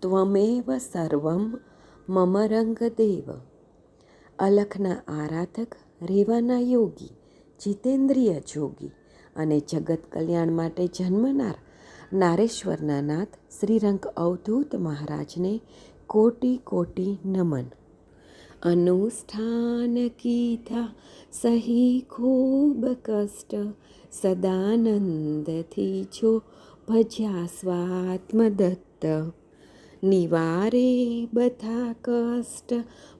ત્વમેવ સર્વમ મમ રંગદેવ અલખના આરાધક રેવાના યોગી જીતેન્દ્રિય જોગી અને જગત કલ્યાણ માટે જન્મનાર નારેશ્વરના નાથ શ્રીરંગ અવધૂત મહારાજને કોટી કોટી નમન. અનુષ્ઠાન કીધા, સહી ખૂબ કષ્ટ, સદાનંદથી જો ભજ્યા સ્વાત્મદત્ત. નિવારે બધા કષ્ટ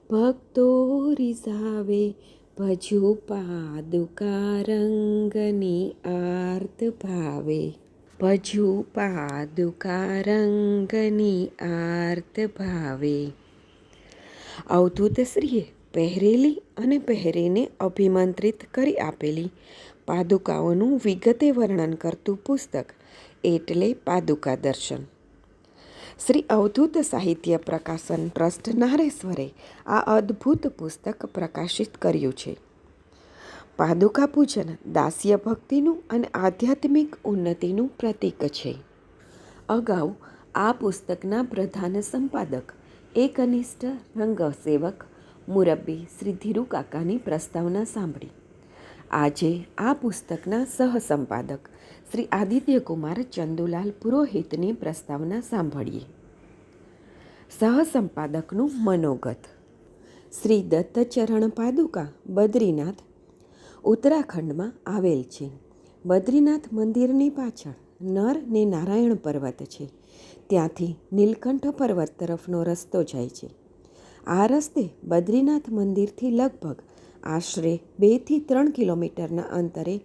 ભક્તો રિઝાવે. ભજો પાદુકા રંગની આર્ત ભાવે. ભજો પાદુકા રંગની આર્ત ભાવે. અવધૂતશ્રીએ પહેરેલી અને પહેરીને અભિમંત્રિત કરી આપેલી પાદુકાઓનું વિગતે વર્ણન કરતું પુસ્તક, એટલે પાદુકા દર્શન. શ્રી અવધૂત સાહિત્ય પ્રકાશન ટ્રસ્ટ નારેશ્વરે આ અદ્ભુત પુસ્તક પ્રકાશિત કર્યું છે. પાદુકા પૂજન દાસ્ય ભક્તિનું અને આધ્યાત્મિક ઉન્નતિનું પ્રતીક છે. અગાઉ આ પુસ્તકના પ્રધાન સંપાદક, એકનિષ્ઠ રંગસેવક મુરબ્બી શ્રી ધીરુ કાકાની પ્રસ્તાવના સાંભળી. આજે આ પુસ્તકના સહસંપાદક શ્રી આદિત્યકુમાર ચંદુલાલ પુરોહિતની પ્રસ્તાવના સાંભળીએ. સહસંપાદકનું મનોગત. શ્રી દત્તચરણ પાદુકા બદ્રીનાથ ઉત્તરાખંડમાં આવેલ છે. બદ્રીનાથ મંદિરની પાછળ નર ને નારાયણ પર્વત છે. ત્યાંથી નીલકંઠ પર્વત તરફનો રસ્તો જાય છે. આ રસ્તે બદ્રીનાથ મંદિરથી લગભગ આશરે બેથી ત્રણ કિલોમીટરના અંતરે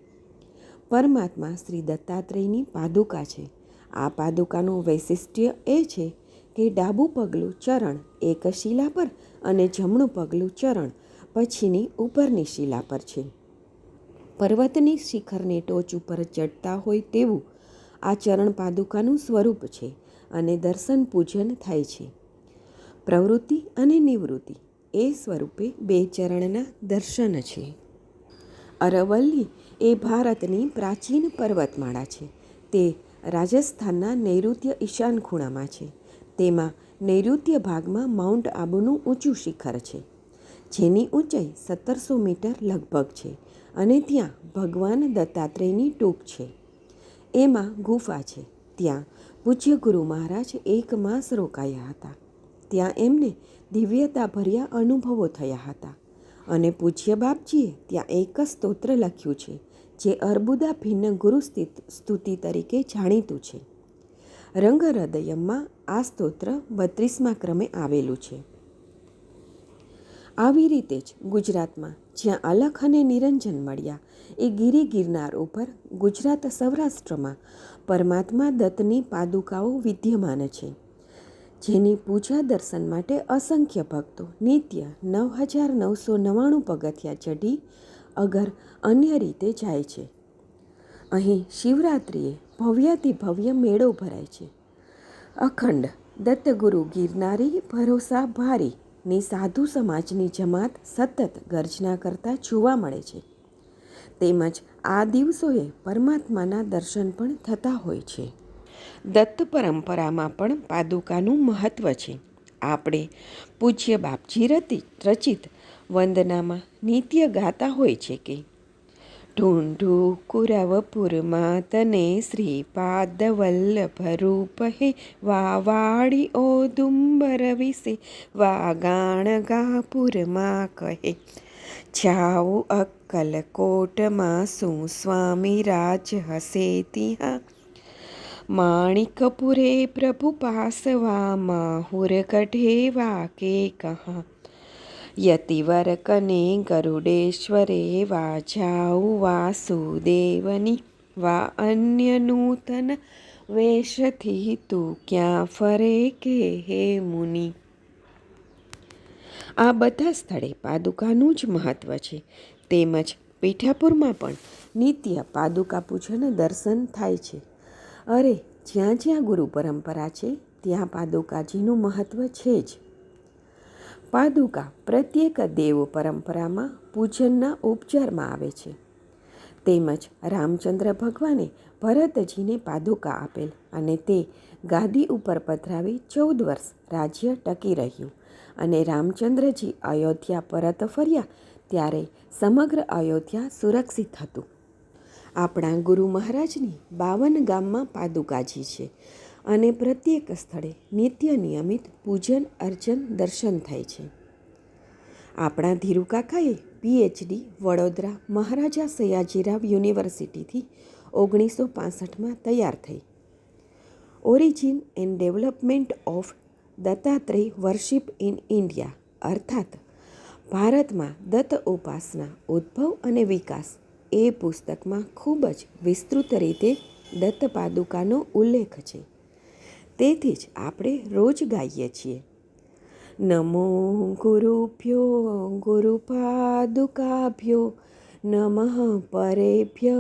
પરમાત્મા શ્રી દત્તાત્રેયની પાદુકા છે. આ પાદુકાનું વૈશિષ્ટ્ય એ છે કે ડાબું પગલું ચરણ એક શિલા પર અને જમણું પગલું ચરણ પછીની ઉપરની શિલા પર છે. પર્વતની શિખરની ટોચ ઉપર ચડતા હોય તેવું આ ચરણ પાદુકાનું સ્વરૂપ છે અને દર્શન પૂજન થાય છે. પ્રવૃત્તિ અને નિવૃત્તિ એ સ્વરૂપે બે ચરણના દર્શન છે. અરવલ્લી એ ભારતની પ્રાચીન પર્વતમાળા છે. તે રાજસ્થાનના નૈઋત્ય ઈશાન ખૂણામાં છે. તેમાં નૈઋત્ય ભાગમાં માઉન્ટ આબુનું ઊંચું શિખર છે, જેની ઊંચાઈ સત્તરસો મીટર લગભગ છે અને ત્યાં ભગવાન દત્તાત્રેયની ટૂંક છે. એમાં ગુફા છે. ત્યાં પૂજ્ય ગુરુ મહારાજ એક માસ રોકાયા હતા. ત્યાં એમને દિવ્યતાભર્યા અનુભવો થયા હતા. અને પૂજ્ય બાપજીએ ત્યાં એક સ્તોત્ર લખ્યું છે, જે અર્બુદા ભિન્ન ગુરુ સ્તુતિ તરીકે જાણીતું છે. રંગ હૃદયમમાં આ સ્તોત્ર બત્રીસમા ક્રમે આવેલું છે. આવી રીતે જ ગુજરાતમાં જ્યાં અલખ અને નિરંજન મળ્યા, એ ગીરી ગિરનાર ઉપર ગુજરાત સૌરાષ્ટ્રમાં પરમાત્મા દત્તની પાદુકાઓ વિદ્યમાન છે. જેની પૂજા દર્શન માટે અસંખ્ય ભક્તો નિત્ય નવ હજાર નવસો નવ્વાણું પગથિયા ચઢી અગર અન્ય રીતે જાય છે. અહીં શિવરાત્રિએ ભવ્યાતિ ભવ્ય મેળો ભરાય છે. અખંડ દત્તગુરુ ગિરનારી ભરોસા ભારી સાધુ સમાજની જમાત સતત ગર્જના કરતા જોવા મળે છે. તેમજ આ દિવસોએ પરમાત્માના દર્શન પણ થતા હોય છે. દત્ત પરંપરામાં પણ પાદુકાનું મહત્ત્વ છે. આપણે પૂજ્ય બાપજી રતી, રચિત વંદનામાં નિત્ય ગાતા હોય છે કે. ઢૂંઢુ કુરવપુરમાં તને શ્રીપાદ વલ્લભ રૂપ હે, વાવાળી ઓ દુંબર વિશે વાગાણ ગાપુરમાં કહે. જાઉ અક્કલકોટમાં શું સ્વામી રાજ હસે ત્યાં? માણિકપુરે પ્રભુ પાસવામાં હુર કઢે વાકે કહા યતિવર કને ગરુડેશ્વરે વા જાઉ વાસુદેવની વા અન્ય નૂતન વેશથી તું ક્યાં ફરે કે હે મુનિ આ બધા સ્થળે પાદુકાનું જ મહત્ત્વ છે. તેમજ પીઠાપુરમાં પણ નિત્ય પાદુકા પૂજન દર્શન થાય છે. અરે, જ્યાં જ્યાં ગુરુ પરંપરા છે, ત્યાં પાદુકાજીનું મહત્ત્વ છે જ. પાદુકા પ્રત્યેક દેવ પરંપરામાં પૂજનના ઉપચારમાં આવે છે. તેમજ રામચંદ્ર ભગવાને ભરતજીને પાદુકા આપેલ અને તે ગાદી ઉપર પધરાવી ચૌદ વર્ષ રાજ્ય ટકી રહ્યું અને રામચંદ્રજી અયોધ્યા પરત ફર્યા ત્યારે સમગ્ર અયોધ્યા સુરક્ષિત હતું. આપણા ગુરુ મહારાજની બાવન ગામમાં પાદુકાજી છે અને પ્રત્યેક સ્થળે નિત્ય નિયમિત પૂજન, અર્ચન, દર્શન થાય છે. આપણા ધીરુકાકાએ પીએચડી વડોદરા મહારાજા સયાજીરાવ યુનિવર્સિટીથી ઓગણીસો પાસઠમાં તૈયાર થઈ. Origin and development of Dattatreya worship in India અર્થાત ભારતમાં દત્ત ઉપાસના, ઉદ્ભવ અને વિકાસ એ પુસ્તકમાં ખૂબ જ વિસ્તૃત રીતે દત્તપાદુકાનો ઉલ્લેખ છે. તેથી જ આપણે રોજ ગાઈએ છીએ. નમો ગુરુભ્યો, ગુરુપાદુકાભ્યો, નમઃ પરેભ્ય,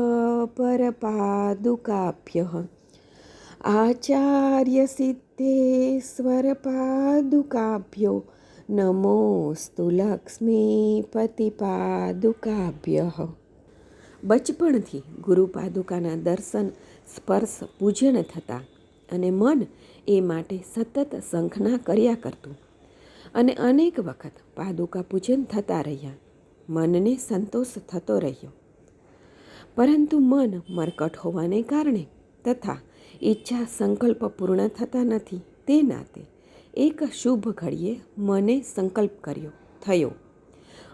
પરપાદુકાભ્ય. આચાર્ય સિદ્ધેશ્વર પાદુકાભ્યો, નમોસ્તુ લક્ષ્મીપતિ પાદુકાભ્ય બચપણથી ગુરુ પાદુકાના દર્શન, સ્પર્શ, પૂજન થતા અને મન એ માટે સતત શંખના કર્યા કરતું. અને અનેક વખત પાદુકા પૂજન થતા રહ્યા. મનને સંતોષ થતો રહ્યો. પરંતુ મન મરકટ હોવાને કારણે તથા ઈચ્છા સંકલ્પ પૂર્ણ થતા નથી તે નાતે એક શુભ ઘડીએ મને સંકલ્પ કર્યો, થયો.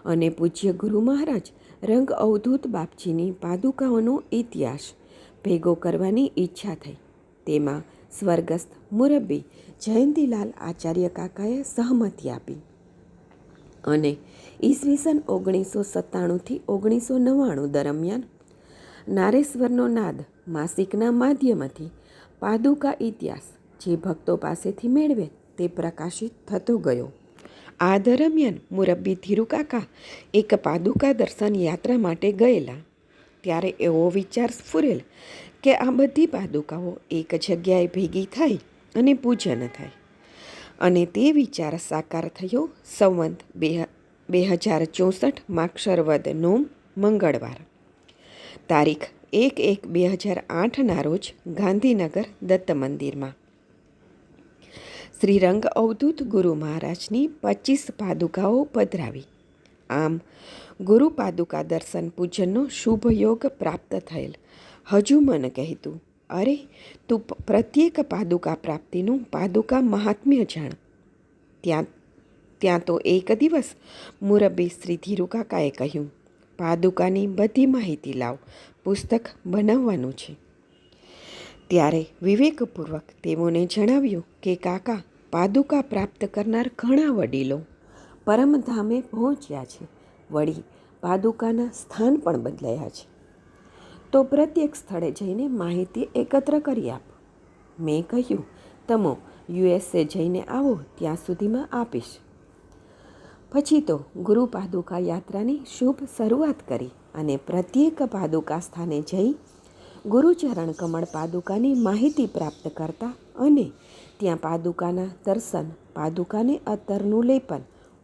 અને પૂજ્ય ગુરુ મહારાજ રંગ અવધૂત બાપજીની પાદુકાઓનો ઇતિહાસ ભેગો કરવાની ઈચ્છા થઈ. તેમાં સ્વર્ગસ્થ મુરબ્બી જયંતીલાલ આચાર્ય કાકાએ સહમતી આપી. અને ઈસવીસન ઓગણીસો સત્તાણુંથી ઓગણીસો નવ્વાણું દરમિયાન નારેશ્વરનો નાદ માસિકના માધ્યમથી પાદુકા ઇતિહાસ જે ભક્તો પાસેથી મેળવે તે પ્રકાશિત થતો ગયો. આ દરમિયાન મુરબ્બી ધીરુકાકા એક પાદુકા દર્શન યાત્રા માટે ગયેલા. ત્યારે એવો વિચાર સ્ફુરેલ કે આ બધી પાદુકાઓ એક જગ્યાએ ભેગી થાય અને પૂજન થાય. અને તે વિચાર સાકાર થયો સંવંત બે બે હજાર ચોસઠ માક્ષરવદ નોમ મંગળવાર. તારીખ એક એક બે હજાર આઠના રોજ ગાંધીનગર દત્ત મંદિરમાં. શ્રીરંગ અવધૂત ગુરુ મહારાજની પચીસ પાદુકાઓ પધરાવી. આમ, ગુરુ પાદુકા દર્શન પૂજનનો શુભ યોગ પ્રાપ્ત થયેલ. હજુ મન કહેતું, અરે, તું પ્રત્યેક પાદુકા પ્રાપ્તિનું પાદુકા મહાત્મ્ય જાણ. ત્યાં ત્યાં તો એક દિવસ મુરબ્બી શ્રી ધીરુકાકાએ કહ્યું, પાદુકાની બધી માહિતી લાવ, પુસ્તક બનાવવાનું છે. ત્યારે વિવેકપૂર્વક તેઓને જણાવ્યું કે, કાકા પાદુકા પ્રાપ્ત કરનાર ઘણા વડીલો પરમધામે પહોંચ્યા છે. વળી પાદુકાના સ્થાન પણ બદલાયા છે. તો પ્રત્યેક સ્થળે જઈને માહિતી એકત્ર કરી આપ. મેં કહ્યું, તમો યુએસએ જઈને આવો, ત્યાં સુધીમાં આપીશ. પછી તો ગુરુ પાદુકા યાત્રાની શુભ શરૂઆત કરી અને પ્રત્યેક પાદુકા સ્થાને જઈ ગુરુચરણ કમળ પાદુકાની માહિતી પ્રાપ્ત કરતા અને ત્યાં પાદુકાના દર્શન, પાદુકાને અત્તરનું લેપન,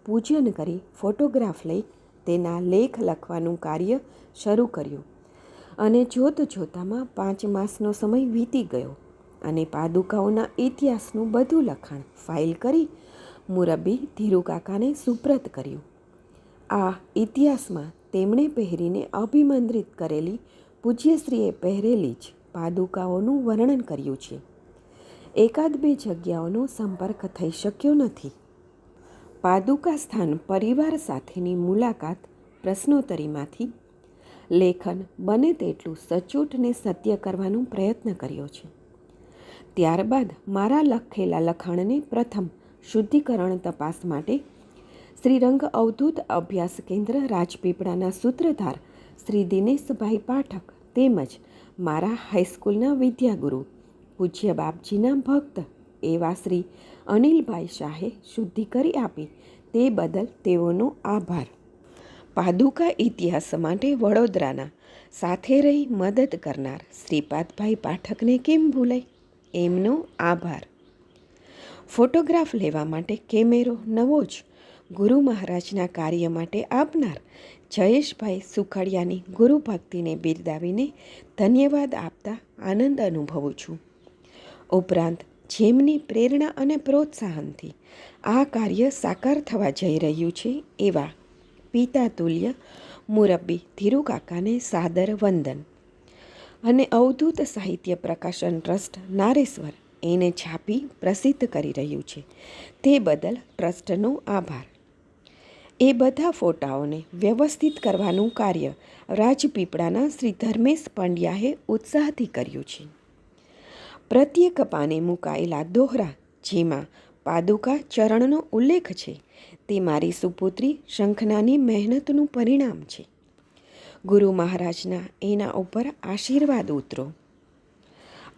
પૂજન કરી ફોટોગ્રાફ લઈ તેના લેખ લખવાનું કાર્ય શરૂ કર્યું. અને જોત જોતામાં પાંચ માસનો સમય વીતી ગયો અને પાદુકાઓના ઇતિહાસનું બધું લખાણ ફાઇલ કરી મુરબ્બી ધીરુકાકાને સુપ્રત કર્યું. આ ઇતિહાસમાં તેમણે પહેરીને અભિમંત્રિત કરેલી પૂજ્યશ્રીએ પહેરેલી જ પાદુકાઓનું વર્ણન કર્યું છે. એકાદ બે જગ્યાઓનો સંપર્ક થઈ શક્યો નથી. પાદુકા સ્થાન પરિવાર સાથેની મુલાકાત પ્રશ્નોત્તરીમાંથી લેખન બને તેટલું સચોટ ને સત્ય કરવાનો પ્રયત્ન કર્યો છે. ત્યારબાદ મારા લખેલા લખાણને પ્રથમ શુદ્ધિકરણ તપાસ માટે શ્રીરંગ અવધૂત અભ્યાસ કેન્દ્ર રાજપીપળાના સૂત્રધાર શ્રી દિનેશભાઈ પાઠક તેમજ મારા હાઈસ્કૂલના વિદ્યાગુરુ પૂજ્ય બાપજીના ભક્ત એવા શ્રી અનિલભાઈ શાહે શુદ્ધિ કરી આપી તે બદલ તેઓનો આભાર. પાદુકા ઇતિહાસ માટે વડોદરાના સાથે રહી મદદ કરનાર શ્રીપાદભાઈ પાઠકને કેમ ભૂલાય? એમનો આભાર. ફોટોગ્રાફ લેવા માટે કેમેરો નવો જ ગુરુ મહારાજના કાર્ય માટે આપનાર જયેશભાઈ સુખડિયાની ગુરુ ભક્તિને બિરદાવીને ધન્યવાદ આપતા આનંદ અનુભવું છું. ઉપરાંત જેમની પ્રેરણા અને પ્રોત્સાહનથી આ કાર્ય સાકાર થવા જઈ રહ્યું છે એવા પિતા તુલ્ય મુરબ્બી ધીરુકાકાને સાદર વંદન. અને અવધૂત સાહિત્ય પ્રકાશન ટ્રસ્ટ નારેશ્વર એને છાપી પ્રસિદ્ધ કરી રહ્યું છે. તે બદલ ટ્રસ્ટનો આભાર. એ બધા ફોટાઓને વ્યવસ્થિત કરવાનું કાર્ય રાજપીપળાના શ્રી ધર્મેશ પંડ્યાએ ઉત્સાહથી કર્યું છે. પ્રત્યેક પાને મુકાયેલા દોહરા, જેમાં પાદુકા ચરણનો ઉલ્લેખ છે, તે મારી સુપુત્રી શંખનાની મહેનતનું પરિણામ છે. ગુરુ મહારાજના એના ઉપર આશીર્વાદ ઉતરો.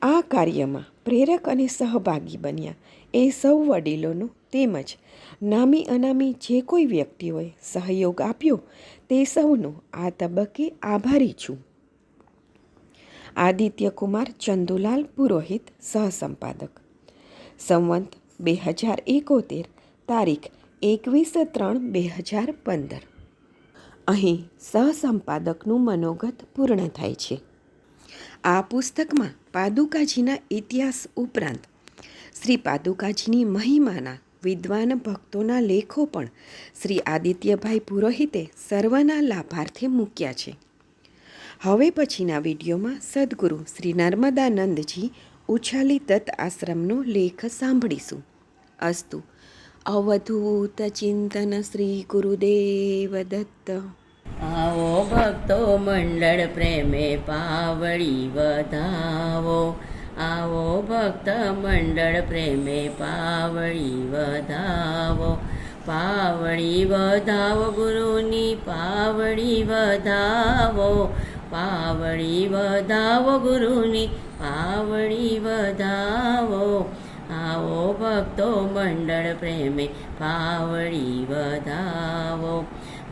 આ કાર્યમાં પ્રેરક અને સહભાગી બન્યા એ સૌ વડીલોનો તેમજ નામી અનામી જે કોઈ વ્યક્તિઓએ સહયોગ આપ્યો, તે સૌનો આ તબક્કે આભારી છું. આદિત્ય કુમાર ચંદુલાલ પુરોહિત સહસંપાદક. સંવંત બે હજાર એકોતેર, તારીખ એકવીસ ત્રણ બે હજાર પંદર. અહીં સહસંપાદકનું મનોગત પૂર્ણ થાય છે. આ પુસ્તકમાં પાદુકાજીના ઇતિહાસ ઉપરાંત શ્રી પાદુકાજીની મહિમાના વિદ્વાન ભક્તોના લેખો પણ શ્રી આદિત્યભાઈ પુરોહિતે સર્વના લાભાર્થે મૂક્યા છે. હવે પછીના વિડીયોમાં સદગુરુ શ્રી નર્મદાનંદજી ઉછાલી દત્ત આશ્રમનો લેખ સાંભળીશું. અસ્તુ. અવધૂત ચિંતન શ્રી ગુરુદેવ દત્ત. આવો ભક્તો મંડળ પ્રેમે પાવળી વધાવો. આવો ભક્ત મંડળ પ્રેમે પાવળી વધાવો. પાવળી વધાવો ગુરુની પાવળી વધાવો. પાવડી વધાવો ગુરુની પાવડી વધાવો. આવો ભક્તો મંડળ પ્રેમે પાવડી વધાવો.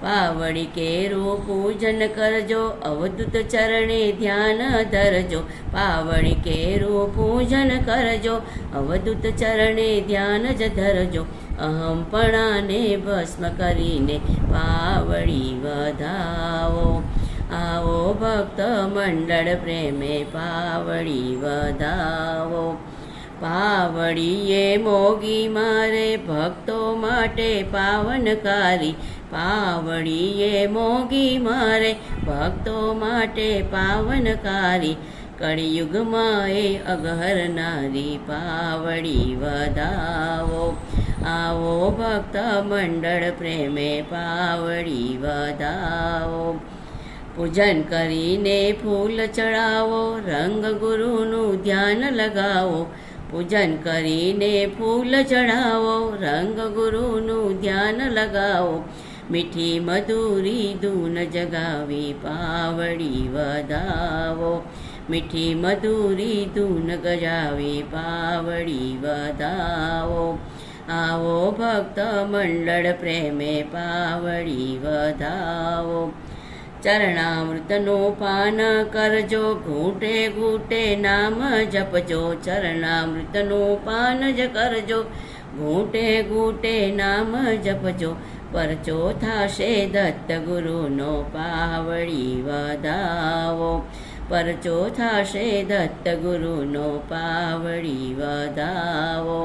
પાવડી કેરું પૂજન કરજો, અવધૂત ચરણે ધ્યાન ધરજો. પાવડી કેરું પૂજન કરજો, અવધૂત ચરણે ધ્યાન જ ધરજો. અહમપણાને ભસ્મ કરીને પાવડી વધાવો. આવો ભક્ત મંડળ પ્રેમે પાવડી વધાવો. પાવડીએ મોગી મારે ભક્તો માટે પાવનકારી. પાવડીએ મોગી મારે ભક્તો માટે પાવનકારી. કળિયુગમાં એ અગહરનારી પાવડી વધાવો. આવો ભક્ત મંડળ પ્રેમે પાવડી વધાવો. પૂજન કરીને ફૂલ ચડાવો, રંગ ગુરુનું ધ્યાન લગાવો. પૂજન કરીને ફૂલ ચડાવો, રંગ ગુરુનું ધ્યાન લગાવો. મીઠી મધુરી ધૂન જગાવી પાવડી વધાવો. મીઠી મધુરી ધૂન ગજાવી પાવડી વધાવો. આવો ભક્ત મંડળ પ્રેમે પાવડી વધાવો. ચરણામૃતનું પાન કરજો, ઘૂંટે ઘૂંટે નામ જપજો, ચરણામૃતનું પાન જ કરજો, ઘૂંટે ઘૂંટે નામ જપજો, પરચો થશે દત્ત ગુરુનો પાવળી વધાવો, પરચો થશે દત્ત ગુરુનો પાવળી વધાવો,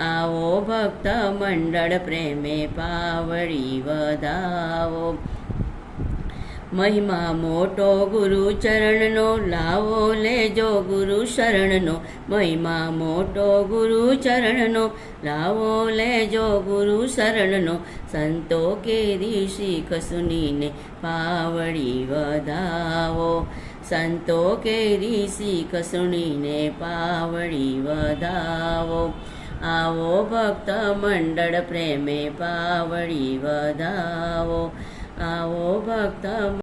આવો ભક્ત મંડળ પ્રેમે પાવળી વધાવો મહિમા મોટો ગુરુ ચરણનો, લાવો લેજો ગુરુ શરણનો. મહિમા મોટો ગુરુ ચરણનો, લાવો લેજો ગુરુ શરણનો. સંતો કેરી શીખ સુનીને પાવડી વધાવો. સંતો કેરી શીખ કસુણીને પાવડી વધાવો. આવો ભક્ત મંડળ પ્રેમે પાવડી વધાવો. આવો ભક્ત